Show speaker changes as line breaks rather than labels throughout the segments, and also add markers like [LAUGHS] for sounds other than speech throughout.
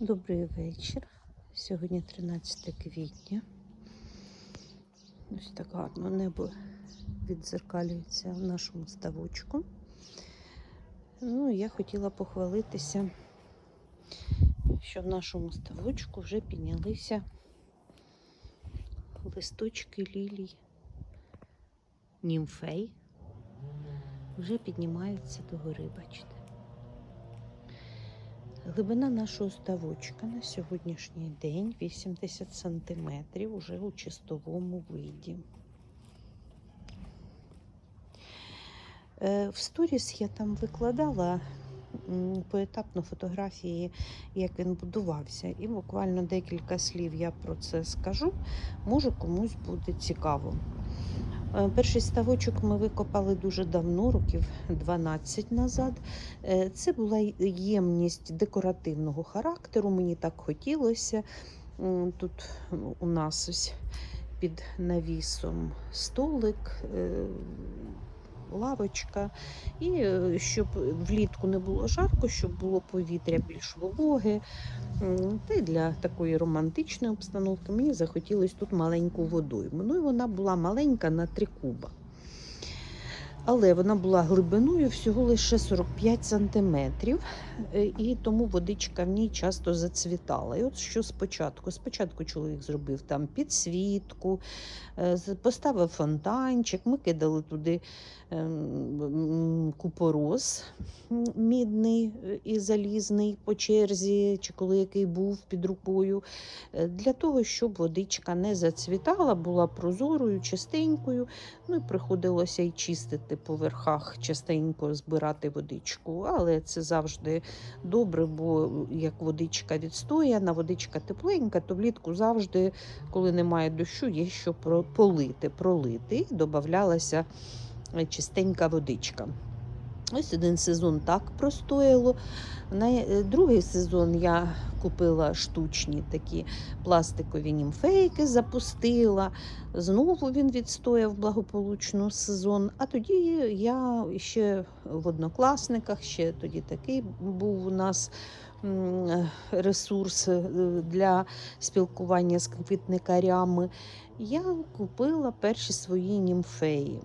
Добрий вечір. Сьогодні 13 квітня. Ось так гарно небо відзеркалюється в нашому ставочку. Ну, я хотіла похвалитися, що в нашому ставочку вже піднялися листочки лілій німфей. Вже піднімаються до гори, бачите. Глибина нашого ставочка на сьогоднішній день 80 сантиметрів уже у чистовому виді. Е, В сторіс я там викладала поетапно фотографії, як він будувався, і буквально декілька слів я про це скажу. Може комусь буде цікаво. Е, Перший ставочок ми викопали дуже давно, років 12 назад. Е, Це була ємність декоративного характеру. Мені так хотілося. Тут у нас ось під навісом столик, е, лавочка. І е, щоб влітку не було жарко, щоб було повітря більш вологе. Та й для такої романтичної обстановки мені захотілося тут маленьку водойму. Ну і вона була маленька на три куба. Але вона була глибиною всього лише 45 сантиметрів, е, і тому водичка в ній часто зацвітала. І от що спочатку? Спочатку чоловік зробив там підсвітку, е, поставив фонтанчик, ми кидали туди ем, м, купорос мідний е, і залізний по черзі, чи коли який був під рукою, для того, щоб водичка не зацвітала, була прозорою, чистенькою. Ну і приходилося й чистити по верхах, частенько збирати водичку. Але це завжди добре, бо як водичка відстояна, водичка тепленька, то влітку завжди, коли немає дощу, є що полити, пролити. І додавалася е, чистенька водичка. Ось один сезон так простояло. На е, другий сезон я купила штучні такі пластикові німфейки, запустила. Знову він відстояв благополучно сезон. А тоді я ще в однокласниках, ще тоді такий був у нас ресурс е, для спілкування з квітникарями. Я купила перші свої німфеї.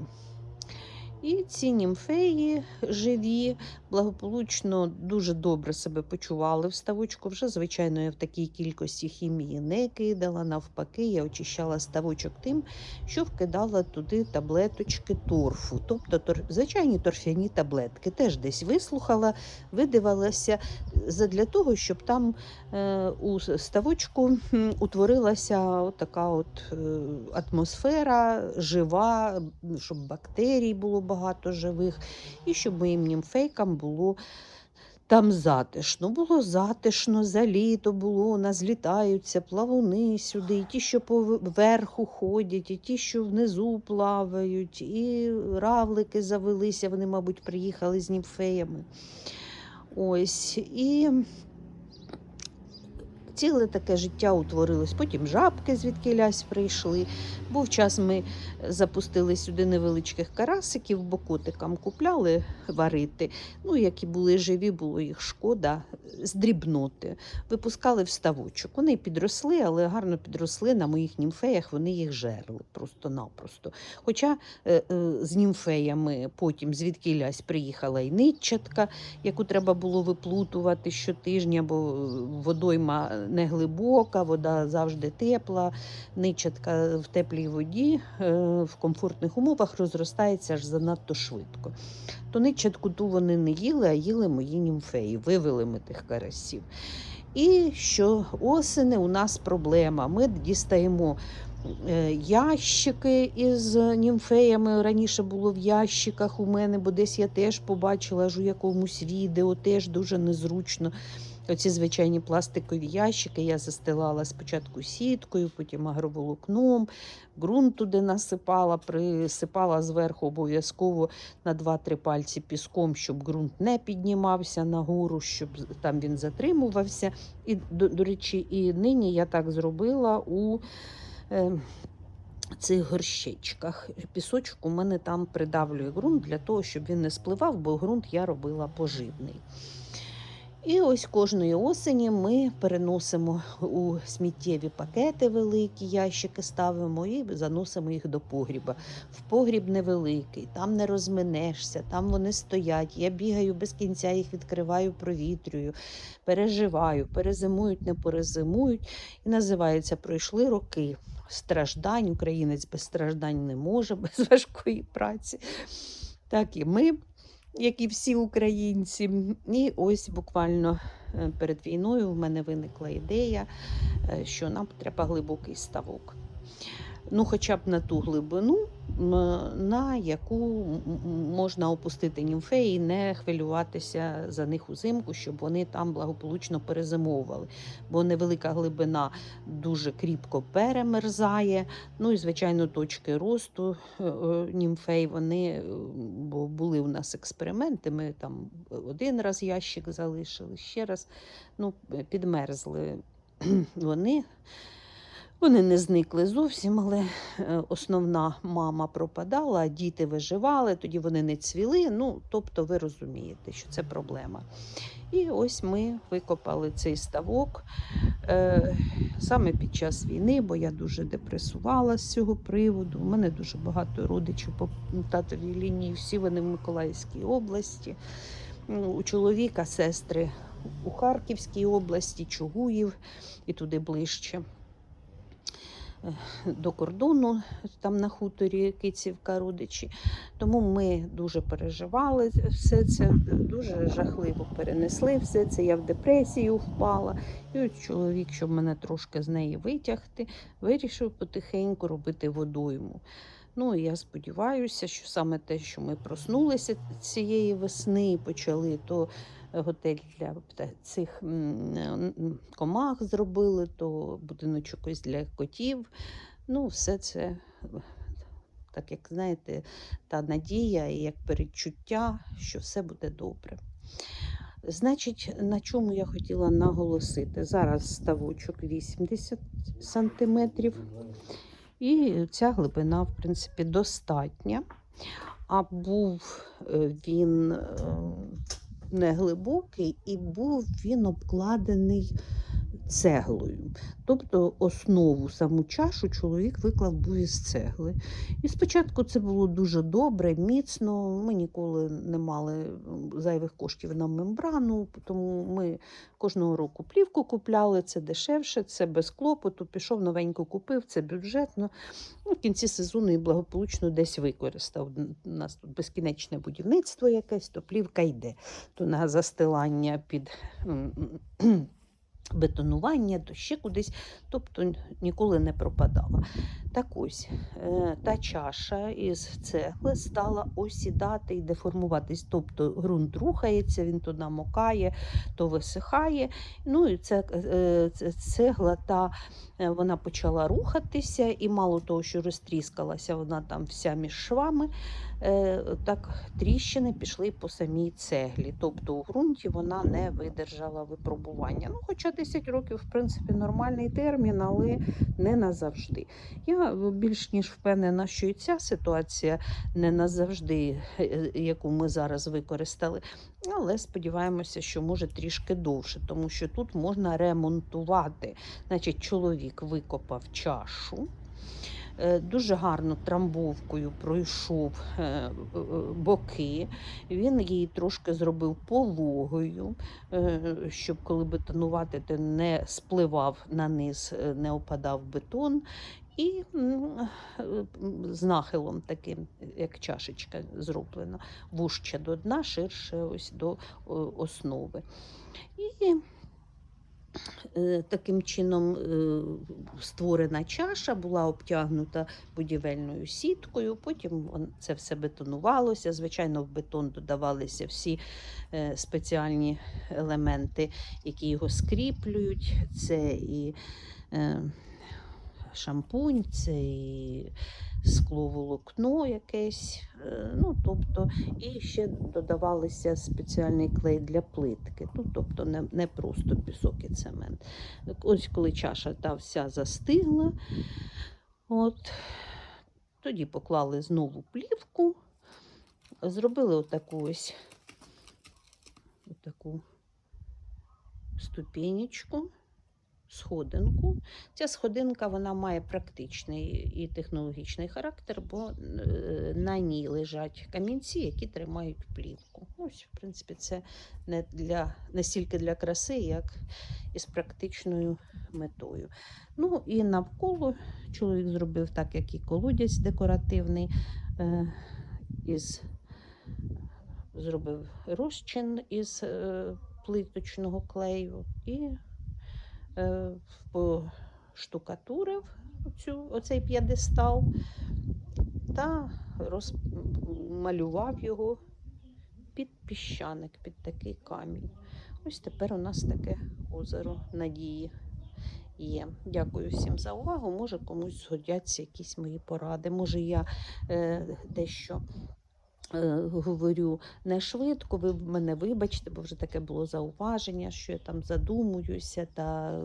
І ці німфеї живі, благополучно дуже добре себе почували в ставочку. Вже, звичайно, я в такій кількості хімії не кидала. Навпаки, я очищала ставочок тим, що вкидала туди таблеточки торфу, тобто звичайні торфяні таблетки. Теж десь вислухала, видивалася для того, щоб там е, у ставочку утворилася така от е, атмосфера жива, щоб бактерій було багато живих, і щоб моїм німфейкам було там затишно. Було затишно, за літо було, у нас злітаються плавуни сюди, і ті, що поверху ходять, і ті, що внизу плавають, і равлики завелися, вони, мабуть, приїхали з німфеями. Ось. І ціле таке життя утворилось. Потім жабки звідки лясь прийшли. Був час, ми запустили сюди невеличких карасиків, бо котикам купляли варити. Ну, які були живі, було їх шкода здрібноти. Випускали в ставочок. Вони підросли, але гарно підросли на моїх німфеях, вони їх жерли просто-напросто. Хоча е, е, з німфеями потім звідки лясь приїхала і нитчатка, яку треба було виплутувати щотижня, бо водойма не глибока, вода завжди тепла. Нитчатка в теплій воді е, в комфортних умовах розростається аж занадто швидко. То нитчатку ту вони не їли, а їли мої німфеї, вивели ми тих карасів. І що осени у нас проблема. Ми дістаємо е, ящики із німфеями. Раніше було в ящиках у мене, бо десь я теж побачила аж у якомусь відео, теж дуже незручно. Оці звичайні пластикові ящики я застилала спочатку сіткою, потім агроволокном, ґрунт туди насипала, присипала зверху обов'язково на 2-3 пальці піском, щоб ґрунт не піднімався нагору, щоб там він затримувався. І, до, до речі, і нині я так зробила у е, цих горщичках. Пісочок у мене там придавлює ґрунт для того, щоб він не спливав, бо ґрунт я робила поживний. І ось кожної осені ми переносимо у сміттєві пакети великі, ящики ставимо і заносимо їх до погріба. В погріб невеликий, там не розминешся, там вони стоять. Я бігаю без кінця, їх відкриваю, провітрюю, переживаю, перезимують, не перезимують. І називається Пройшли роки страждань. Українець без страждань не може, [LAUGHS] без важкої праці. Так і ми як і всі українці. І ось буквально е, перед війною в мене виникла ідея, е, що нам треба глибокий ставок. Ну, хоча б на ту глибину, на яку можна опустити німфеї і не хвилюватися за них узимку, щоб вони там благополучно перезимовували. Бо невелика глибина дуже кріпко перемерзає. Ну і, звичайно, точки росту е, е, німфей, вони е, бо були у нас експерименти. Ми там один раз ящик залишили, ще раз ну, підмерзли [CLEARS THROAT] вони. Вони не зникли зовсім, але е, основна мама пропадала, діти виживали, тоді вони не цвіли. Ну, тобто, ви розумієте, що це проблема. І ось ми викопали цей ставок е, саме під час війни, бо я дуже депресувала з цього приводу. У мене дуже багато родичів по татовій лінії, всі вони в Миколаївській області. Ну, У чоловіка сестри у Харківській області, Чугуїв і туди ближче до кордону, там на хуторі Кицівка родичі. Тому ми дуже переживали все це, дуже жахливо перенесли все це. Я в депресію впала. І от чоловік, щоб мене трошки з неї витягти, вирішив потихеньку робити водойму. Ну, я сподіваюся, що саме те, що ми проснулися цієї весни і почали, то готель для цих комах зробили, то будиночок ось для котів. Ну, все це, так як знаєте, та надія і як передчуття, що все буде добре. Значить, на чому я хотіла наголосити? Зараз ставочок 80 сантиметрів. І ця глибина, в принципі, достатня. А був е, він е, не глибокий і був він обкладений цеглою. Тобто основу саму чашу чоловік виклав був із цегли. І спочатку це було дуже добре, міцно. Ми ніколи не мали зайвих коштів на мембрану, тому ми кожного року плівку купляли, це дешевше, це без клопоту. Пішов новенько купив, це бюджетно. Ну, в кінці сезону і благополучно десь використав. У нас тут безкінечне будівництво якесь, то плівка йде. То на застилання під бетонування, то ще кудись, тобто ніколи не пропадала. Так ось е, та чаша із цегли стала осідати і деформуватись. Тобто ґрунт рухається, він то намокає, то висихає. Ну і це, е, цегла та е, вона почала рухатися, і мало того, що розтріскалася вона там вся між швами, е, так тріщини пішли по самій цеглі. Тобто у ґрунті вона не видержала випробування. Ну, хоча 10 років, в принципі, нормальний термін, але не назавжди. Я більш ніж впевнена, що і ця ситуація не назавжди, е, яку ми зараз використали. Але сподіваємося, що може трішки довше, тому що тут можна ремонтувати. Значить, чоловік викопав чашу. Е, Дуже гарно трамбовкою пройшов е, е, боки. Він її трошки зробив пологою, щоб коли бетонувати, то не спливав на низ, не опадав бетон. І м, з нахилом таким, як чашечка зроблена, вужче до дна, ширше ось до основи. І таким чином е, створена чаша була обтягнута будівельною сіткою. Потім це все бетонувалося. Звичайно, в бетон додавалися всі е, спеціальні елементи, які його скріплюють. Це і е, шампунь, це і скловолокно якесь. Е, Ну, тобто, і ще додавалися спеціальний клей для плитки. Ну, тобто не, не просто пісок і цемент. Ось коли чаша та вся застигла, от, тоді поклали знову плівку, зробили отаку ось отаку ступенечку, сходинку. Ця сходинка вона має практичний і технологічний характер, бо е, на ній лежать камінці, які тримають плівку. Ось, в принципі, це не для не стільки для краси, як і з практичною метою. Ну і навколо чоловік зробив так, як і колодязь декоративний. Е, із, зробив розчин із е, плиточного клею і поштукатурив оцю, оцей п'єдестал та розмалював його під піщаник, під такий камінь. Ось тепер у нас таке озеро надії є. Дякую всім за увагу. Може комусь згодяться якісь мої поради. Може я е, дещо. Е, Говорю не швидко, ви мене вибачте, бо вже таке було зауваження, що я там задумуюся та е,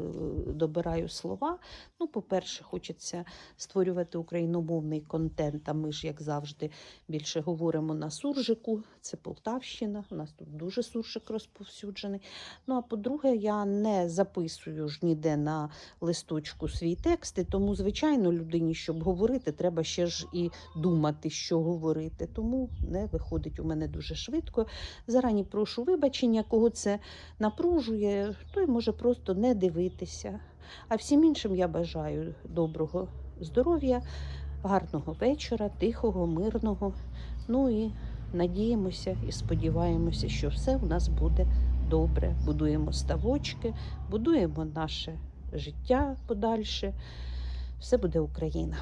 добираю слова. Ну, по-перше, хочеться створювати україномовний контент. А ми ж, як завжди, більше говоримо на суржику. Це Полтавщина. У нас тут дуже суржик розповсюджений. Ну а по-друге, я не записую ж ніде на листочку свій текст, тому, звичайно, людині, щоб говорити, треба ще ж і думати, що говорити. Тому не виходить у мене дуже швидко. Зарані прошу вибачення, кого це напружує, той може просто не дивитися. А всім іншим я бажаю доброго здоров'я, гарного вечора, тихого, мирного. Ну і надіємося і сподіваємося, що все у нас буде добре. Будуємо ставочки, будуємо наше життя подальше. Все буде Україна.